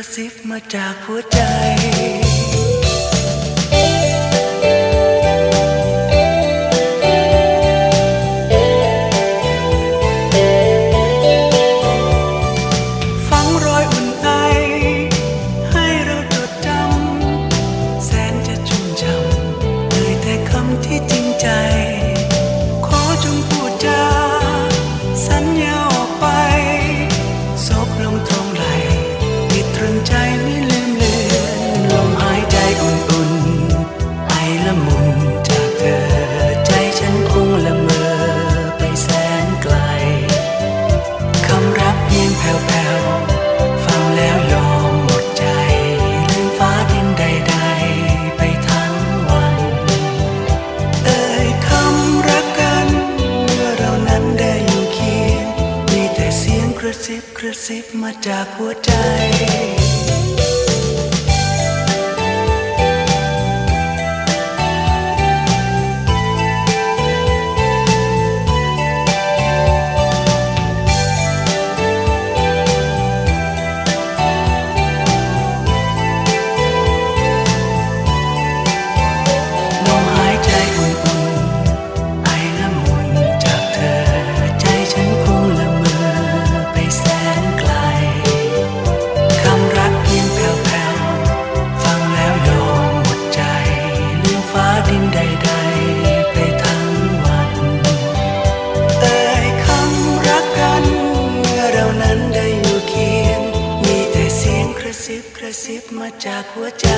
ระซิบกระซิบมาจากหัวใจ จากเธอใจฉันคงละเมอไปแสนไกล คำรักเพียงแผ่วๆ ฟังแล้วยอมหมดใจ ลืมฟ้าดินใดๆ ไปทั้งวัน เอ่ยคำรักกัน เมื่อเรานั้นได้อยู่เคียง มีแต่เสียงกระซิบกระซิบมาจากหัวใจ ทิ้งใดๆไปทั้งวัน เอ่ยคำรักกัน เมื่อเรานั้นได้อยู่เคียง มีแต่เสียงกระซิบกระซิบมาจากหัวใจ